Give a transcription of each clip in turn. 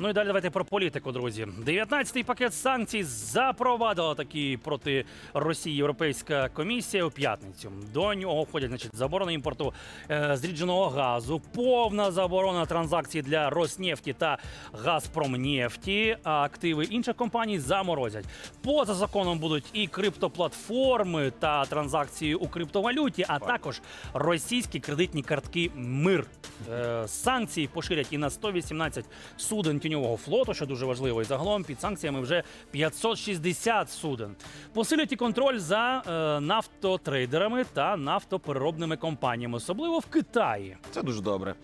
Ну і далі давайте про політику, друзі. 19-й пакет санкцій запровадила такі проти Росії Європейська комісія у п'ятницю. До нього входять значить, заборона імпорту е, зрідженого газу, повна заборона транзакцій для Роснефті та Газпромнефті. А активи інших компаній заморозять. Поза законом будуть і криптоплатформи та транзакції у криптовалюті, а також російські кредитні картки Мир. Е, санкції поширять і на 118 суден тіньового флоту, що дуже важливо. І загалом під санкціями вже 560 суден. Посилять і контроль за е, нафтотрейдерами та нафтопереробними компаніями, особливо в Китаї. Це дуже добре.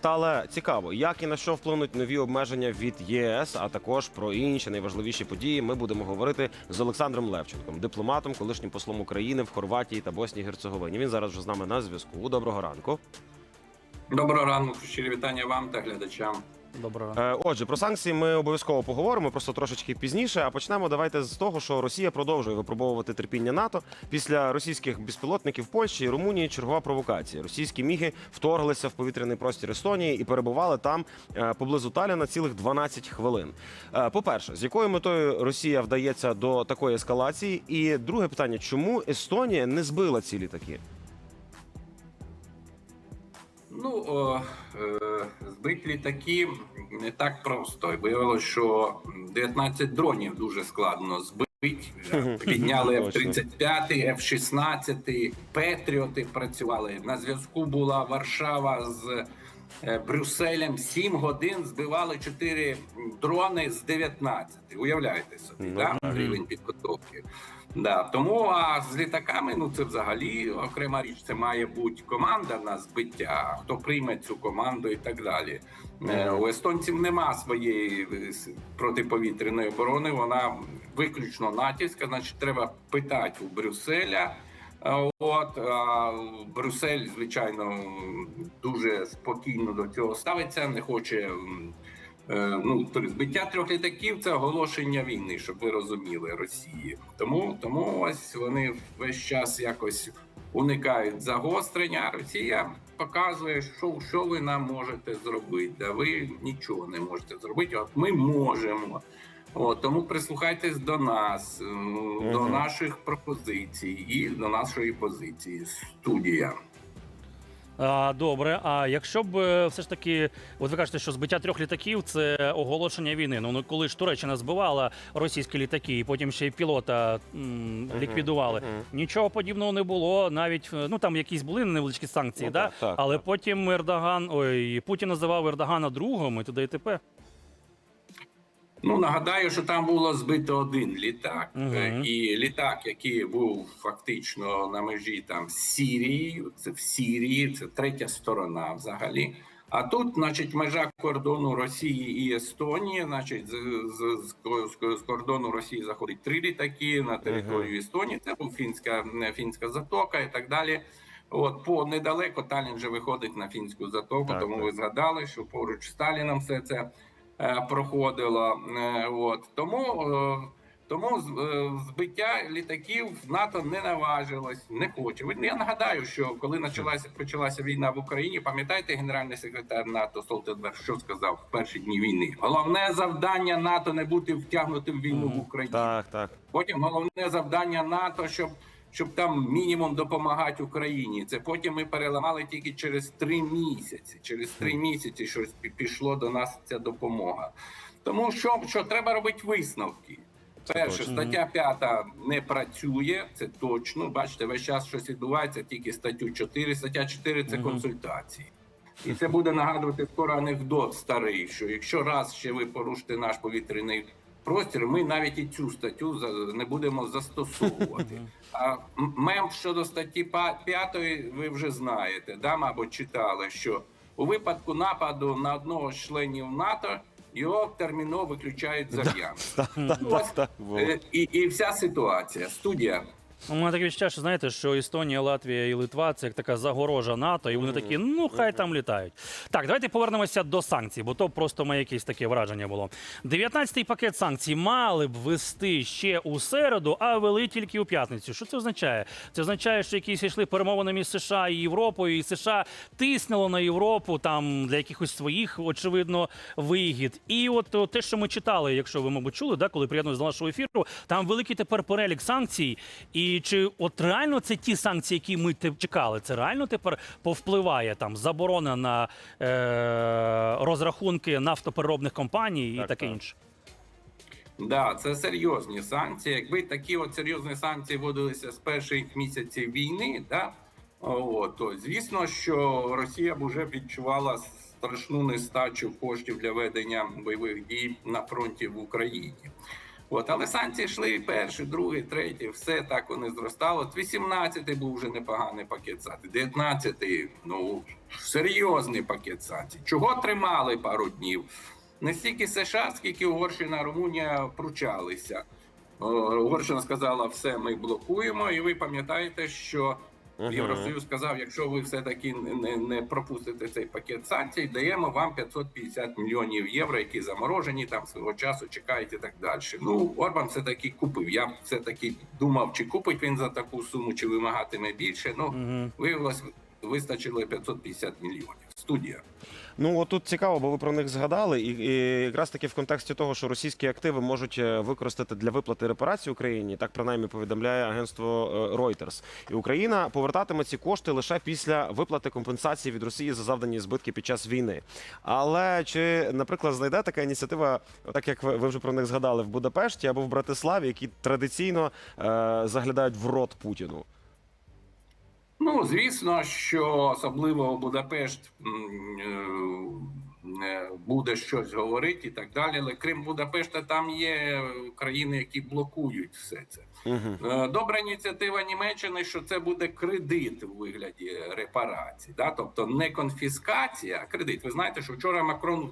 Та але цікаво, як і на що вплинуть нові обмеження від ЄС, а також про інші найважливіші події. Ми будемо говорити з Олександром Левченком, дипломатом, колишнім послом України в Хорватії та Боснії Герцеговині. Він зараз вже з нами на зв'язку. Доброго ранку. Доброго ранку, щирі вітання вам та глядачам. Доброго. Е, Отже, про санкції ми обов'язково поговоримо, просто трошечки пізніше. А почнемо давайте з того, що Росія продовжує випробовувати терпіння НАТО після російських безпілотників в Польщі і Румунії. Чергова провокація. Російські міги вторглися в повітряний простір Естонії і перебували там е, поблизу Таліна цілих 12 хвилин. Е, По-перше, з якою метою Росія вдається до такої ескалації? І друге питання: чому Естонія не збила ці літаки? Ну, е, літаки не так просто. І Виявилося, що 19 дронів дуже складно збити. Підняли Точно. F-35, F-16, Петріоти працювали. На зв'язку була Варшава з Брюсселем. 7 годин збивали 4 дрони з 19. Уявляєте собі, Ну, да? так. рівень підготовки. Да, тому а з літаками, ну це взагалі окрема річ. Це має бути команда на збиття. Хто прийме цю команду і так далі. Е, У естонців нема своєї е, протиповітряної оборони. Вона виключно натівська. Значить, треба питати у Брюсселя. Е, От а Брюссель, звичайно, дуже спокійно до цього ставиться, не хоче. Е, ну, збиття трьох літаків це оголошення війни, щоб ви розуміли Росії. Тому, тому ось вони весь час якось уникають загострення. Росія показує, що, що ви нам можете зробити. А ви нічого не можете зробити. От ми можемо. От, тому прислухайтесь до нас, м, до наших пропозицій і до нашої позиції. Студія. А, добре, а якщо б е, все ж таки, от ви кажете, що збиття трьох літаків це оголошення війни. Ну, ну коли ж Туреччина збивала російські літаки, і потім ще й пілота м, ліквідували. мгм. Нічого подібного не було. Навіть е, ну там якісь були невеличкі санкції, Ну, да? так, так, але так. потім Ердоган, ой, Путін називав Ердогана другом і туди і тепер. Ну нагадаю, що там було збито один літак. Е, і літак, який був фактично на межі там з Сірією, це в Сірії, це третя сторона взагалі. А тут, значить, межа кордону Росії і Естонії, значить, з, з, з, з- з кордону Росії заходить три літаки на територію Естонії. Це був фінська фінська затока і так далі. От по недалеко Талін вже виходить на фінську затоку, Так, тому так. ви згадали, що поруч з Таліном все це проходило. Е, От тому, е, тому е, збиття літаків НАТО не наважилось, не хоче. Я нагадаю, що коли почалася почалася війна в Україні, пам'ятаєте, генеральний секретар НАТО Столтенберг що сказав в перші дні війни? Головне завдання НАТО не бути втягнутим в війну в Україні. Так, так. Потім головне завдання НАТО, щоб, щоб там мінімум допомагати Україні. Це потім ми переламали тільки через три місяці. Через три місяці щось пішло до нас ця допомога. Тому що, що треба робити висновки. Перше, стаття 5 не працює, це точно. Бачите, весь час щось відбувається, тільки статтю 4. Стаття 4 це консультації. І це буде нагадувати скоро анекдот старий, що якщо раз ще ви порушите наш повітряний простір, ми навіть і цю статтю не будемо застосовувати. А мем щодо статті 5 ви вже знаєте, да, мабуть, читали, що у випадку нападу на одного з членів НАТО його терміново виключають за так. Е, І, і вся ситуація. Студія. У мене таке відчуття, що знаєте, що Естонія, Латвія і Литва це як така загорожа НАТО, і вони такі, ну хай там літають. Так, давайте повернемося до санкцій, бо то просто моє якесь таке враження було. 19-й пакет санкцій мали б ввести ще у середу, а вели тільки у п'ятницю. Що це означає? Це означає, що якісь йшли перемовини між США і Європою, і США тиснуло на Європу там для якихось своїх, очевидно, вигід. І от те, що ми читали, якщо ви, мабуть, чули, да, коли приєднуємося до нашого ефіру, там великий тепер перелік санкцій. І чи от реально це ті санкції, які ми чекали? Це реально тепер повпливає там заборона на е- розрахунки нафтопереробних компаній і таке так. інше? Да, це серйозні санкції. Якби такі от серйозні санкції вводилися з перших місяців війни, да, от, то звісно, що Росія б вже відчувала страшну нестачу коштів для ведення бойових дій на фронті в Україні. От, але санкції йшли перший, другий, третій, все так вони зростало. 18-й був вже непоганий пакет санкцій, 19-й, ну серйозний пакет санкцій. Чого тримали пару днів? Не стільки США, скільки Угорщина, Румунія пручалися. Угорщина сказала, все, ми блокуємо, і ви пам'ятаєте, що Мгм. Євросоюз сказав, якщо ви все таки не, не пропустите цей пакет санкцій, даємо вам 550 мільйонів євро, які заморожені там свого часу чекають і так далі. Ну Орбан все таки купив. Я все таки думав, чи купить він за таку суму, чи вимагатиме більше. Ну Угу. виявилось, вистачило 550 мільйонів. Студія. Ну от тут цікаво, бо ви про них згадали, і, і якраз таки в контексті того, що російські активи можуть е, використати для виплати репарацій Україні, так принаймні повідомляє агентство е, Reuters. І Україна повертатиме ці кошти лише після виплати компенсації від Росії за завдані збитки під час війни. Але чи, наприклад, знайде така ініціатива, так як ви вже про них згадали, в Будапешті або в Братиславі, які традиційно е, заглядають в рот Путіну? Ну, звісно, що особливо Будапешт е, буде щось говорити і так далі. Але крім Будапешта, там є країни, які блокують все це. Угу. Е, Добра ініціатива Німеччини, що це буде кредит у вигляді репарацій, да? тобто не конфіскація, а кредит. Ви знаєте, що вчора Макрон,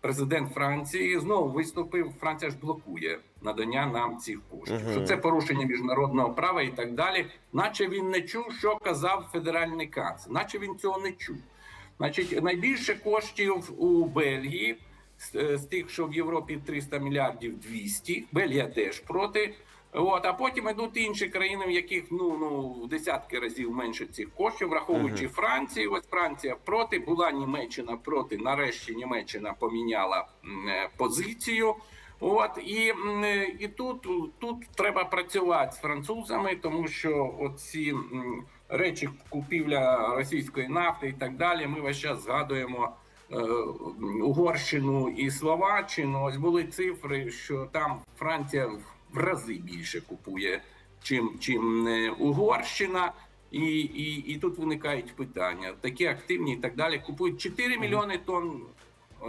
президент Франції, знову виступив. Франція ж блокує надання нам цих коштів. Угу. Що це порушення міжнародного права і так далі. Наче він не чув, що казав федеральний канцлер, наче він цього не чув. Значить, найбільше коштів у Бельгії з, е, з тих, що в Європі 300 мільярдів 200. Бельгія теж проти. От, а потім йдуть інші країни, в яких ну ну в десятки разів менше цих коштів, враховуючи. Францію. Ось Франція проти була Німеччина проти. Нарешті Німеччина поміняла е, позицію. От і, е, і тут, тут треба працювати з французами, тому що оці м, речі купівля російської нафти і так далі. Ми весь час згадуємо. е, Угорщину і Словаччину. Ось були цифри, що там Франція в рази більше купує, чим, чим е, Угорщина. І, і, і тут виникають питання. Такі активні і так далі купують 4 мільйони тонн е,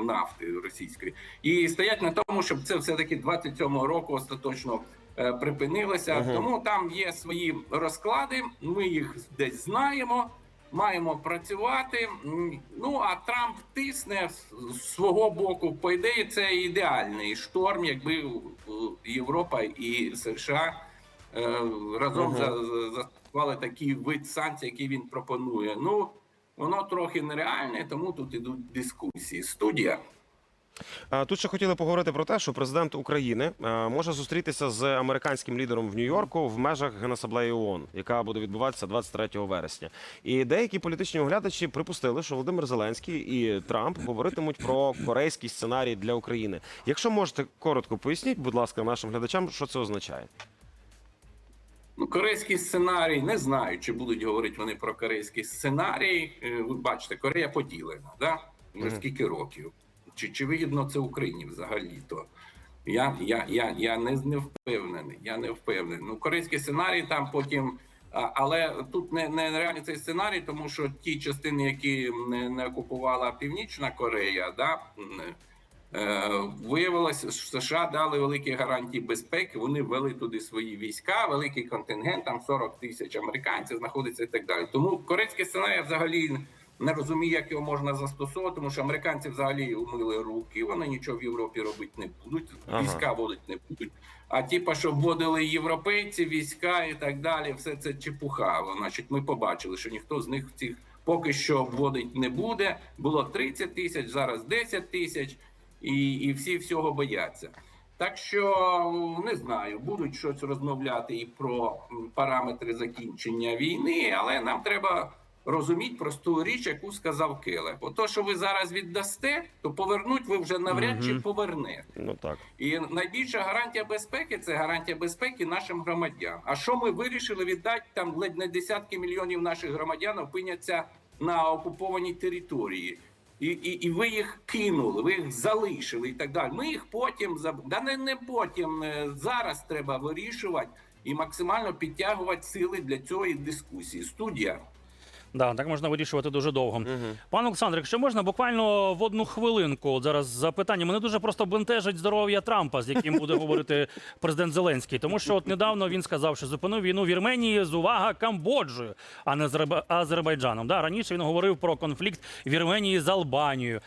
нафти російської і стоять на тому, щоб це все таки 27-го року остаточно е, припинилося. Мгм. Тому там є свої розклади. Ми їх десь знаємо. Маємо працювати. Ну а Трамп тисне з свого боку. По ідеї, це ідеальний шторм, якби е, Європа і США е, разом за- за- застосували такий вид санкцій, який він пропонує. Ну воно трохи нереальне, тому тут ідуть дискусії. Студія. Тут ще хотіли поговорити про те, що президент України може зустрітися з американським лідером в Нью-Йорку в межах Генасаблеї ООН, яка буде відбуватися 23 вересня. І деякі політичні оглядачі припустили, що Володимир Зеленський і Трамп говоритимуть про корейський сценарій для України. Якщо можете коротко поясніть, будь ласка, нашим глядачам, що це означає. Ну, корейський сценарій не знаю, чи будуть говорити вони про корейський сценарій. Е, Ви бачите, Корея поділена, да? Вже скільки років? Чи, чи вигідно це Україні взагалі? То я, я, я, я не, не впевнений. Я не впевнений. Ну, корейський сценарій там потім. Але тут не, не реальний цей сценарій, тому що ті частини, які не, не окупувала Північна Корея, да, Е, Виявилося, що США дали великі гарантії безпеки. Вони ввели туди свої війська, великий контингент, там 40 тисяч американців знаходиться і так далі. Тому корейський сценарій взагалі не розумію, як його можна застосовувати, тому що американці взагалі умили руки, вони нічого в Європі робити не будуть, Ага. війська водити не будуть. А типа, що вводили європейці, війська і так далі, все це чепуха. Значить, ми побачили, що ніхто з них цих поки що вводить не буде. Було 30 тисяч, зараз 10 тисяч, і, і всі всього бояться. Так що не знаю, будуть щось розмовляти і про параметри закінчення війни, але нам треба розуміти просту річ, яку сказав Келе. Бо то, що ви зараз віддасте, то повернуть ви вже навряд чи повернете. Ну так. І найбільша гарантія безпеки це гарантія безпеки нашим громадянам. А що ми вирішили віддати там ледь не десятки мільйонів наших громадян опиняться на окупованій території. І, і, і ви їх кинули, ви їх залишили і так далі. Ми їх потім заб... да не, не потім е, зараз треба вирішувати і максимально підтягувати сили для цієї дискусії. Студія. Да, так можна вирішувати дуже довго. Угу. Пан Олександр, якщо можна, буквально в одну хвилинку от зараз запитання. Мене дуже просто бентежить здоров'я Трампа, з яким буде говорити президент Зеленський. Тому що от недавно він сказав, що зупинив війну в Вірменії з увага Камбоджею, а не з Азерба- Азербайджаном. Да, раніше він говорив про конфлікт Вірменії з Албанією.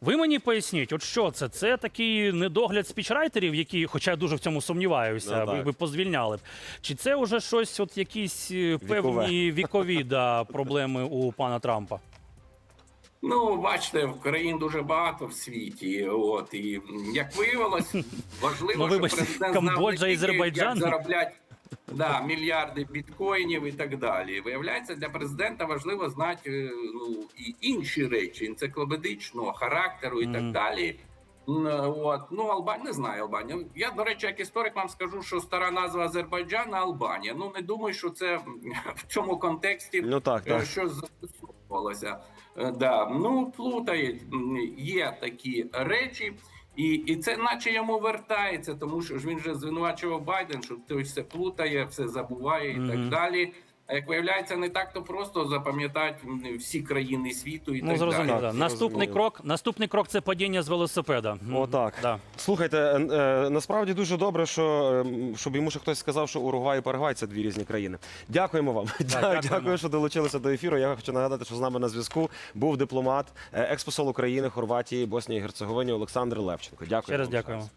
Ви мені поясніть, от що це? Це такий недогляд спічрайтерів, які, хоча я дуже в цьому сумніваюся, Ну, так. би позвільняли б. Чи це вже щось, от якісь е, Вікове. певні вікові да, проблеми у пана Трампа? Ну, бачите, в країн дуже багато в світі. От і як виявилось, важливо, Ну, що президент Камбоджа і Азербайджан? зароблять да, мільярди біткоїнів і так далі. Виявляється, для президента важливо знати е, ну і інші речі енциклопедичного характеру і так далі. М, От ну Албанія не знаю Албанію. Я до речі, як історик вам скажу, що стара назва Азербайджана Албанія. Ну не думаю, що це в цьому контексті Ну так, так. Е, що застосовувалося. Е, Да. Ну, плутають, є такі речі, і, і це наче йому вертається, тому що ж він же звинувачував Байден, що той все плутає, все забуває і так далі. Як виявляється, не так то просто запам'ятати всі країни світу і Ну так зрозуміло. далі. Да. Наступний зрозуміло. крок. Наступний крок це падіння з велосипеда. Отак. Да. Слухайте, е, е, насправді дуже добре, що е, щоб йому ще хтось сказав, що Уругвай і Парагвай це дві різні країни. Дякуємо вам. Дя- дякуємо. Дякую, що долучилися до ефіру. Я хочу нагадати, що з нами на зв'язку був дипломат, е, експосол України, Хорватії, Боснії і Герцеговині Олександр Левченко. Дякую. Ще раз вам. дякуємо.